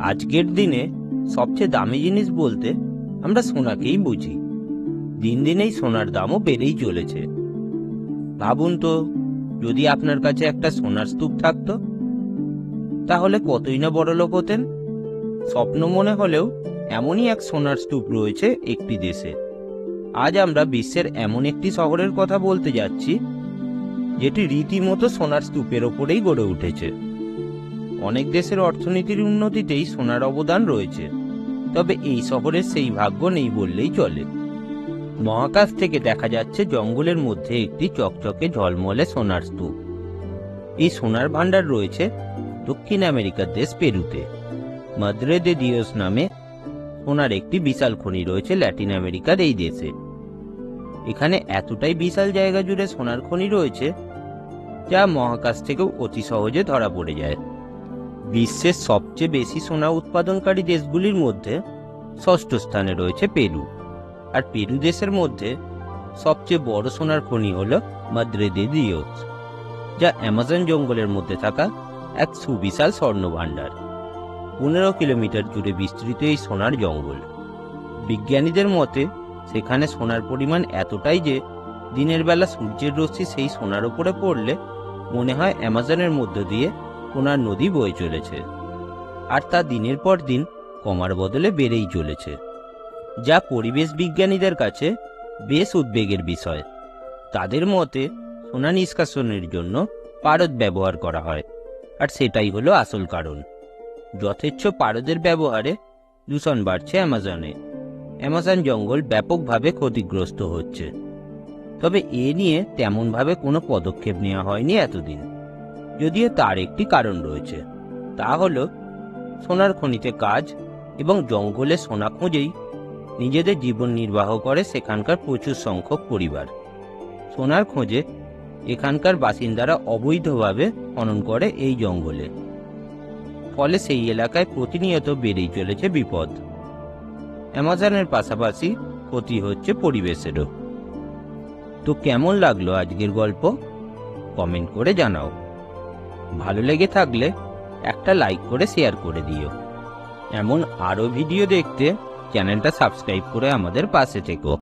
আজকের দিনে সবচেয়ে দামি জিনিস বলতে আমরা সোনাকেই বুঝি। দিন দিন এই সোনার দামও বেড়েই চলেছে। ভাবুন তো, যদি আপনার কাছে একটা সোনার স্তূপ থাকতো, তাহলে কতই না বড় লোক হতেন? স্বপ্ন মনে হলেও এমনই এক সোনার স্তূপ রয়েছে একটি দেশে। আজ আমরা বিশ্বের এমন একটি শহরের কথা বলতে যাচ্ছি যেটি রীতিমতো সোনার স্তূপের ওপরেই গড়ে উঠেছে। অনেক দেশের অর্থনীতির উন্নতিতেই সোনার অবদান রয়েছে, তবে এই শহরের সেই ভাগ্য নেই বললেই চলে। মহাকাশ থেকে দেখা যাচ্ছে জঙ্গলের মধ্যে একটি চকচকে ঝলমলে সোনার স্তূপ। এই সোনার ভাণ্ডার রয়েছে দক্ষিণ আমেরিকার দেশ পেরুতে। মাদ্রে দে দিওস নামে সোনার একটি বিশাল খনি রয়েছে ল্যাটিন আমেরিকার এই দেশে। এখানে এতটাই বিশাল জায়গা জুড়ে সোনার খনি রয়েছে, যা মহাকাশ থেকেও অতি সহজে ধরা পড়ে যায়। বিশ্বের সবচেয়ে বেশি সোনা উৎপাদনকারী দেশগুলির মধ্যে ষষ্ঠ স্থানে রয়েছে পেরু। আর পেরু দেশের মধ্যে সবচেয়ে বড় সোনার খনি হল মাদ্রে দে যা অ্যামাজন জঙ্গলের মধ্যে থাকা এক সুবিশাল স্বর্ণ ভাণ্ডার পনেরো কিলোমিটার জুড়ে বিস্তৃত এই সোনার জঙ্গল। বিজ্ঞানীদের মতে সেখানে সোনার পরিমাণ এতটাই যে, দিনের বেলা সূর্যের রশ্মি সেই সোনার উপরে পড়লে মনে হয় অ্যামাজনের মধ্য দিয়ে সোনার নদী বয়ে চলেছে। আর তা দিনের পর দিন কমার বদলে বেড়েই চলেছে। যা পরিবেশ বিজ্ঞানীদের কাছে বেশ উদ্বেগের বিষয়। তাদের মতে, সোনা নিষ্কাশনের জন্য পারদ ব্যবহার করা হয়, আর সেটাই হলো আসল কারণ। যথেচ্ছ পারদের ব্যবহারে দূষণ বাড়ছে অ্যামাজনে। অ্যামাজন জঙ্গল ব্যাপকভাবে ক্ষতিগ্রস্ত হচ্ছে। তবে এ নিয়ে তেমনভাবে কোনো পদক্ষেপ নেওয়া হয়নি এতদিন। যদিও তার একটি কারণ রয়েছে, তা হল সোনার খনিতে কাজ এবং জঙ্গলে সোনা খুঁজেই নিজেদের জীবন নির্বাহ করে সেখানকার প্রচুর সংখ্যক পরিবার। সোনার খোঁজে এখানকার বাসিন্দারা অবৈধভাবে খনন করে এই জঙ্গলে। ফলে সেই এলাকায় প্রতিনিয়ত বেড়েই চলেছে বিপদ। অ্যামাজনের পাশাপাশি ক্ষতি হচ্ছে পরিবেশেরও। তো কেমন লাগল আজকের গল্প? কমেন্ট করে জানাও। ভালো লেগে থাকলে একটা লাইক করে শেয়ার করে দিও। এমন আরও ভিডিও দেখতে চ্যানেলটা সাবস্ক্রাইব করে আমাদের পাশে থেকো।